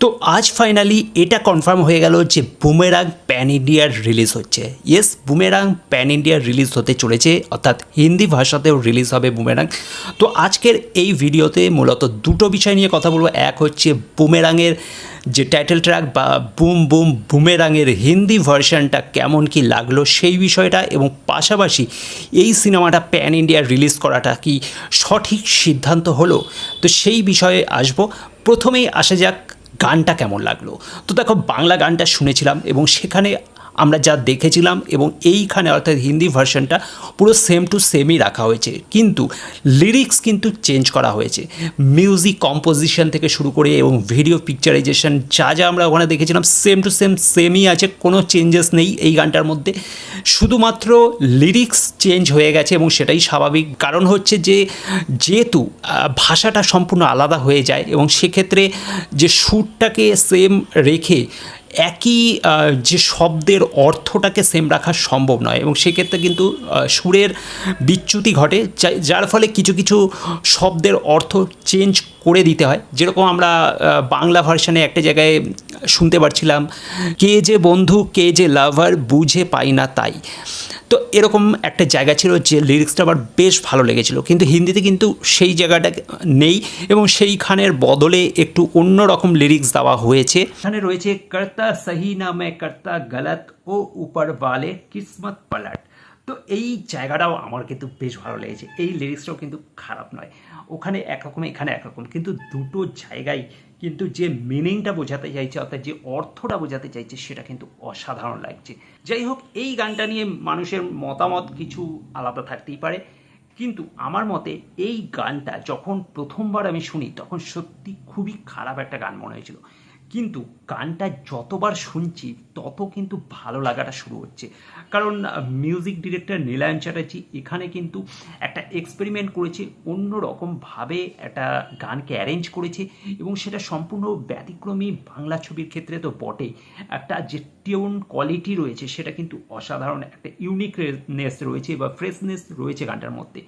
তো আজ ফাইনালি এটা কনফার্ম হয়ে গেল যে বুমেরাং প্যান ইন্ডিয়ার রিলিজ হচ্ছে। ইয়েস বুমেরাং প্যান ইন্ডিয়ার রিলিজ হতে চলেছে, অর্থাৎ হিন্দি ভাষাতেও রিলিজ হবে বুমেরাং তো আজকের এই ভিডিওতে মূলত দুটো বিষয় নিয়ে কথা বলব। এক হচ্ছে বুমেরাংয়ের যে টাইটেল ট্র্যাক বা বুম বুম বুমেরাংয়ের হিন্দি ভার্সনটা কেমন কি লাগল সেই বিষয়টা এবং পাশাপাশি এই সিনেমাটা প্যান ইন্ডিয়া রিলিজ করাটা কি সঠিক সিদ্ধান্ত হলো? তো সেই বিষয়ে আসব। প্রথমেই আসা যাক গানটা কেমন লাগল? তো দেখো বাংলা গানটা শুনেছিলাম এবং সেখানে আমরা যা দেখেছিলাম এবং এইখানে অর্থাৎ হিন্দি ভার্সনটা পুরো সেম টু সেমই রাখা হয়েছে। কিন্তু লিরিক্স কিন্তু চেঞ্জ করা হয়েছে। মিউজিক কম্পোজিশন থেকে শুরু করে এবং ভিডিও পিকচারাইজেশন যা যা আমরা ওখানে দেখেছিলাম সেম টু সেম সেমই আছে, কোনো চেঞ্জেস নেই এই গানটার মধ্যে। শুধুমাত্র লিরিক্স চেঞ্জ হয়ে গেছে এবং সেটাই স্বাভাবিক। কারণ হচ্ছে যে, যেহেতু ভাষাটা সম্পূর্ণ আলাদা হয়ে যায় এবং সেক্ষেত্রে যে সুরটাকে সেম রেখে একই যে শব্দের অর্থটাকে সেম রাখা সম্ভব নয় এবং সেক্ষেত্রে কিন্তু সুরের বিচ্যুতি ঘটে যার ফলে কিছু কিছু শব্দের অর্থ চেঞ্জ করে দিতে হয়। যেরকম আমরা বাংলা ভার্সানে একটা জায়গায় শুনতে পারছিলাম, কে যে বন্ধু, কে যে লাভার বুঝে পাই না তাই। তো এরকম একটা জায়গা ছিল যে লিরিক্সটা আমার বেশ ভালো লেগেছিল। কিন্তু হিন্দিতে কিন্তু সেই জায়গাটা নেই এবং সেইখানের বদলে একটু অন্য রকম লিরিক্স দেওয়া হয়েছে। এখানে রয়েছে, কর্তা সহি না, মে কর্তা গলত, ও উপর বালে, কিসমত পালাট। তো এই জায়গাটাও আমার কিন্তু বেশ ভালো লেগেছে। এই লিরিক্সটাও কিন্তু খারাপ নয়। ওখানে একরকম এখানে একরকম কিন্তু দুটো জায়গায় কিন্তু যে মিনিংটা বোঝাতে চাইছে, অর্থাৎ যে অর্থটা বোঝাতে চাইছে, সেটা কিন্তু অসাধারণ লাগছে। যাই হোক, এই গানটা নিয়ে মানুষের মতামত কিছু আলাদা থাকতেই পারে। কিন্তু আমার মতে এই গানটা যখন প্রথমবার আমি শুনি, তখন সত্যি খুবই খারাপ একটা গান মনে হয়েছিল। কিন্তু গানটা যতবার শুনছি, তত কিন্তু ভালো লাগাটা শুরু হচ্ছে। কারণ মিউজিক ডিরেক্টর নীলায়ন চ্যাটার্জি এখানে কিন্তু একটা এক্সপেরিমেন্ট করেছে অন্য রকমভাবে একটা গানকে অ্যারেঞ্জ করেছে এবং সেটা সম্পূর্ণ ব্যতিক্রমী বাংলা ছবির ক্ষেত্রে তো বটেই। একটা যে টিউন কোয়ালিটি রয়েছে, সেটা কিন্তু অসাধারণ, একটা ইউনিকনেস রয়েছে বা ফ্রেশনেস রয়েছে গানটার মধ্যে।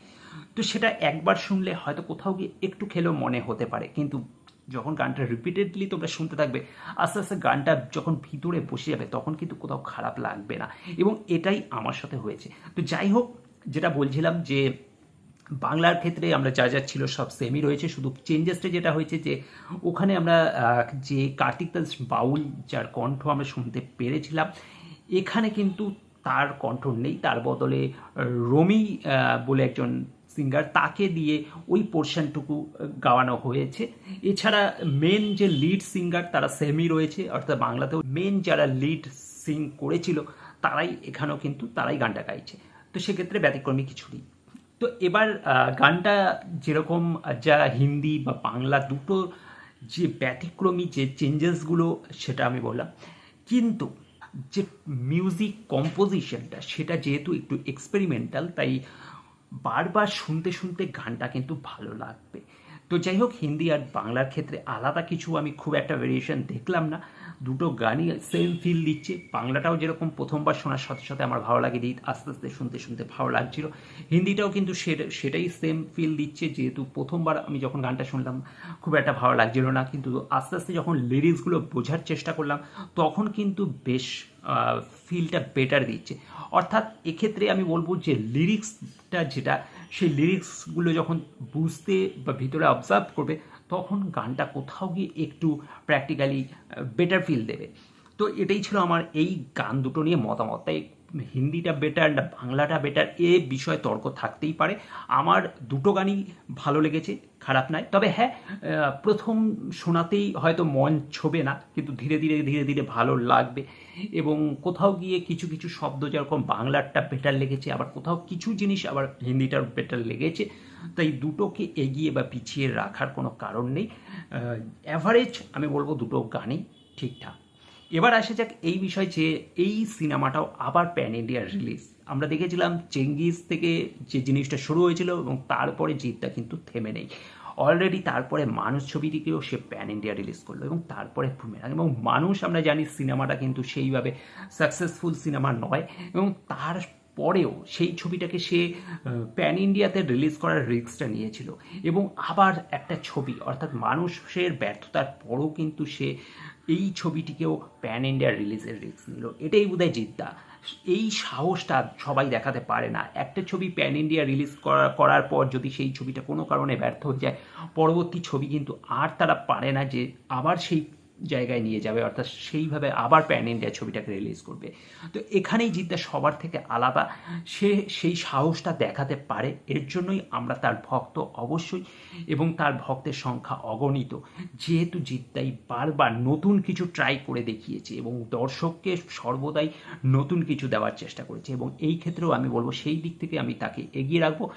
তো সেটা একবার শুনলে হয়তো কোথাও গিয়ে একটু খেলেও মনে হতে পারে, কিন্তু যখন গানটা রিপিটেডলি তোমরা শুনতে থাকবে, আস্তে আস্তে গানটা যখন ভিতরে বসে যাবে, তখন কিন্তু কোথাও খারাপ লাগবে না। এবং এটাই আমার সাথে হয়েছে। তো যাই হোক, যেটা বলছিলাম যে, বাংলার ক্ষেত্রে আমরা যা যা ছিল সব সেমই রয়েছে। শুধু চেঞ্জেসটা যেটা হয়েছে যে, ওখানে আমরা যে কার্তিক দাস বাউল, যার কণ্ঠ আমরা শুনতে পেরেছিলাম, এখানে কিন্তু তার কণ্ঠ নেই। তার বদলে রমি বলে একজন সিঙ্গার তাকে দিয়ে ওই পোর্শনটুকু গাওয়ানো হয়েছে। এছাড়া মেন যে লিড সিঙ্গার তারা সেমই রয়েছে, অর্থাৎ বাংলাতেও মেন যারা লিড সিং করেছিল, তারাই এখানেও কিন্তু তারাই গানটা গাইছে। তো সেক্ষেত্রে ব্যতিক্রমী কিছু নেই। তো এবার গানটা যেরকম যা হিন্দি বা বাংলা দুটো যে ব্যতিক্রমী যে চেঞ্জেসগুলো সেটা আমি বললাম। কিন্তু যে মিউজিক কম্পোজিশনটা সেটা যেহেতু একটু এক্সপেরিমেন্টাল তাই বারবার শুনতে শুনতে গানটা কিন্তু ভালো লাগবে। তো যাই হোক হিন্দি আর বাংলার ক্ষেত্রে আলাদা কিছু আমি খুব একটা ভেরিয়েশন দেখলাম না। দুটো গানই সেম ফিল দিচ্ছে। বাংলাটাও যেরকম প্রথমবার শোনার সাথে সাথে আমার ভালো লাগে দিই আস্তে আস্তে শুনতে শুনতে ভালো লাগছিল। হিন্দিটাও কিন্তু সেটাই সেম ফিল দিচ্ছে। যেহেতু প্রথমবার আমি যখন গানটা শুনলাম, খুব একটা ভালো লাগছিল না। কিন্তু আস্তে আস্তে যখন লিরিক্সগুলো বোঝার চেষ্টা করলাম, তখন কিন্তু বেশ ফিলটা বেটার দিচ্ছে। অর্থাৎ এক্ষেত্রে আমি বলব যে লিরিক্সটা যেটা, সেই লিরিক্সগুলো যখন বুঝতে বা ভিতরে অবজার্ভ করবে, তখন গানটা কোথাও গিয়ে একটু প্র্যাকটিক্যালি বেটার ফিল দেবে। তো এটাই ছিল আমার এই গান দুটো নিয়ে মতামত। তাই হিন্দিটা বেটার না বাংলাটা বেটার এ বিষয়ে তর্ক থাকতেই পারে। আমার দুটো গানই ভালো লেগেছে, খারাপ নয়। তবে হ্যাঁ প্রথম শোনাতেই হয়তো মন ছোবে না, কিন্তু ধীরে ধীরে ধীরে ধীরে ভালো লাগবে। এবং কোথাও গিয়ে কিছু কিছু শব্দ যেরকম বাংলারটা বেটার লেগেছে, আবার কোথাও কিছু জিনিস আবার হিন্দিটার বেটার লেগেছে। তাই দুটোকে এগিয়ে বা পিছিয়ে রাখার কোনো কারণ নেই। অ্যাভারেজ আমি বলব দুটো গানই ঠিকঠাক। এবার আসা যাক এই বিষয় যে এই সিনেমাটাও আবার প্যান ইন্ডিয়ার রিলিজ আমরা দেখেছিলাম চেঙ্গিস থেকে যে জিনিসটা শুরু হয়েছিল এবং তারপরে জিতটা কিন্তু থেমে নেই। অলরেডি তারপরে মানুষ ছবিটিকেও সে প্যান ইন্ডিয়া রিলিজ করল এবং তারপরে বুমেরাং এবং মানুষ আমরা জানি সিনেমাটা কিন্তু সেইভাবে সাকসেসফুল সিনেমা নয় এবং তার পরেও সেই ছবিটাকে সে প্যান ইন্ডিয়াতে রিলিজ করার রিস্কটা নিয়েছিল। এবং আবার একটা ছবি, অর্থাৎ মানুষের ব্যর্থতার পরও কিন্তু সে এই ছবিটিকেও প্যান ইন্ডিয়া রিলিজের রিস্ক নিল। এটাই বোধহয় জিদ্দা। এই সাহসটা সবাই দেখাতে পারে না। একটা ছবি প্যান ইন্ডিয়া রিলিজ করার পর যদি সেই ছবিটা কোনো কারণে ব্যর্থ হয়ে যায়, পরবর্তী ছবি কিন্তু আর তারা পারে না যে আবার সেই জায়গায় নিয়ে যাবে, অর্থাৎ সেইভাবে আবার প্যান ইন্ডিয়া ছবিটাকে রিলিজ করবে। তো এখানেই জিদ্দা সবার থেকে আলাদা। সে সেই সাহসটা দেখাতে পারে, এর জন্যই আমরা তার ভক্ত অবশ্যই, এবং তার ভক্তের সংখ্যা অগণিত। যেহেতু জিদ্দাই বারবার নতুন কিছু ট্রাই করে দেখিয়েছে, এবং দর্শককে সর্বদাই নতুন কিছু দেওয়ার চেষ্টা করেছে, এবং এই ক্ষেত্রেও আমি বলব সেই দিক থেকে আমি তাকে এগিয়ে রাখব।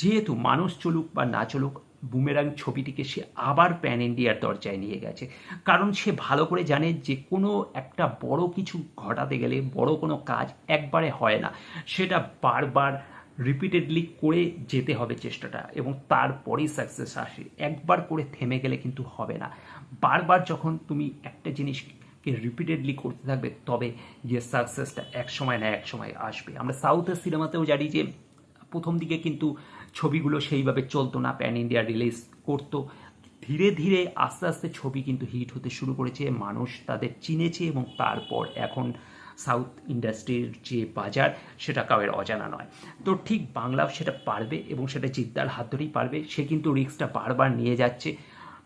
যেহেতু মানুষ চলুক বা না চলুক বুমেরাং ছবিটিকে সে আবার প্যান ইন্ডিয়ার দরজায় নিয়ে গেছে। কারণ সে ভালো করে জানে যে কোনো একটা বড় কিছু ঘটাতে গেলে বড় কোনো কাজ একবারে হয় না। সেটা বারবার রিপিটেডলি করে যেতে হবে চেষ্টাটা এবং তারপরেই সাকসেস আসে। একবার করে থেমে গেলে কিন্তু হবে না। বারবার যখন তুমি একটা জিনিসকে রিপিটেডলি করতে থাকবে, তবে যে সাকসেসটা এক সময় না এক সময় আসবে। আমরা সাউথের সিনেমাতেও জানি যে প্রথম দিকে কিন্তু ছবিগুলো সেইভাবে চলতো না প্যান ইন্ডিয়া রিলিজ করতো। ধীরে ধীরে আস্তে আস্তে ছবি কিন্তু হিট হতে শুরু করেছে, মানুষ তাদের চিনেছে এবং তারপর এখন সাউথ ইন্ডাস্ট্রির যে বাজার, সেটা কাউয়ের অজানা নয়। তো ঠিক বাংলাও সেটা পারবে এবং সেটা জিদ্দার হাত ধরেই পারবে। সে কিন্তু রিক্সটা বারবার নিয়ে যাচ্ছে।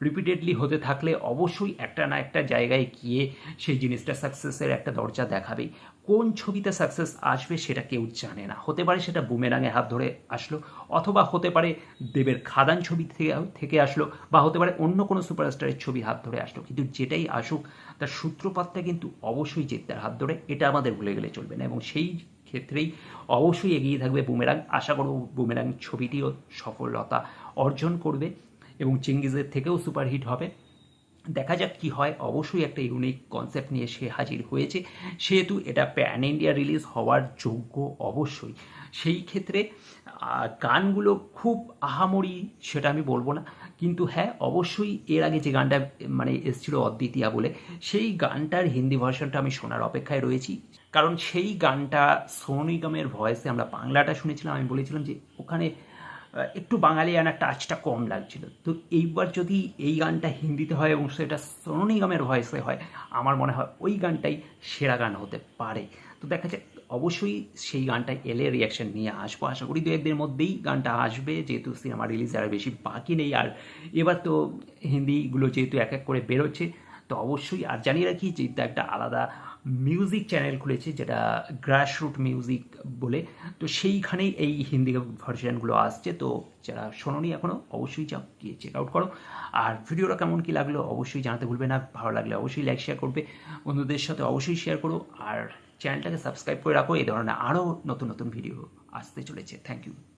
রিপিটেডলি হতে থাকলে অবশ্যই একটা না একটা জায়গায় গিয়ে সেই জিনিসটা সাকসেসের একটা দরজা দেখাবে। কোন ছবিতে সাকসেস আসবে সেটা কেউ জানে না। হতে পারে সেটা বুমেরাঙে হাত ধরে আসলো, অথবা হতে পারে দেবের খাদান ছবি থেকে থেকে আসলো, বা হতে পারে অন্য কোনো সুপারস্টারের ছবি হাত ধরে আসলো। কিন্তু যেটাই আসুক, তার সূত্রপাতটা কিন্তু অবশ্যই জেতার হাত ধরে, এটা আমাদের ভুলে গেলে চলবে না। এবং সেই ক্ষেত্রেই অবশ্যই এগিয়ে থাকবে বুমেরাং আশা করব বুমেরাং ছবিটিও সফলতা অর্জন করবে। এবং চিঙ্গিজের থেকেও সুপারহিট হবে। দেখা যাক কি হয়। অবশ্যই একটা ইউনিক কনসেপ্ট নিয়ে সে হাজির হয়েছে। সেহেতু এটা প্যান ইন্ডিয়া রিলিজ হওয়ার যোগ্য অবশ্যই। সেই ক্ষেত্রে গানগুলো খুব আহামরি সেটা আমি বলব না। কিন্তু হ্যাঁ অবশ্যই এর আগে যে গানটা মানে এসেছিল অদ্বিতীয়া বলে, সেই গানটার হিন্দি ভার্সনটা আমি শোনার অপেক্ষায় রয়েছি। কারণ সেই গানটা সোনু নিগমের ভয়েসে আমরা বাংলাটা শুনেছিলাম। আমি বলেছিলাম যে ওখানে একটু বাঙালি আনা টাচটা কম লাগছিল। তো এইবার যদি এই গানটা হিন্দিতে হয় এবং সেটা সোনু নিগমের ভয়েসে হয়, আমার মনে হয় ওই গানটাই সেরা গান হতে পারে। তো দেখা যাক, অবশ্যই সেই গানটায় এলে রিয়াকশন নিয়ে আসব। আশা করি দু একদিনের মধ্যেই গানটা আসবে, যেহেতু সিনেমা রিলিজ আর বেশি বাকি নেই। আর এবার তো হিন্দিগুলো যেহেতু এক এক করে বেরোচ্ছে, তো অবশ্যই আর জানিয়ে রাখি যে একটা আলাদা মিউজিক চ্যানেল খুলেছে, যেটা গ্রাসরুট মিউজিক বলে। তো সেইখানেই এই হিন্দি ভার্সনগুলো আসছে। তো যারা শোনোনি এখনও অবশ্যই যাও, গিয়ে চেক আউট করো। আর ভিডিওটা কেমন কী লাগল, অবশ্যই জানাতে ভুলবে না। ভালো লাগলে অবশ্যই লাইক শেয়ার করবে। বন্ধুদের সাথে অবশ্যই শেয়ার করো। আর চ্যানেলটাকে সাবস্ক্রাইব করে রাখো। এই ধরনের আরও নতুন নতুন ভিডিও আসতে চলেছে। Thank you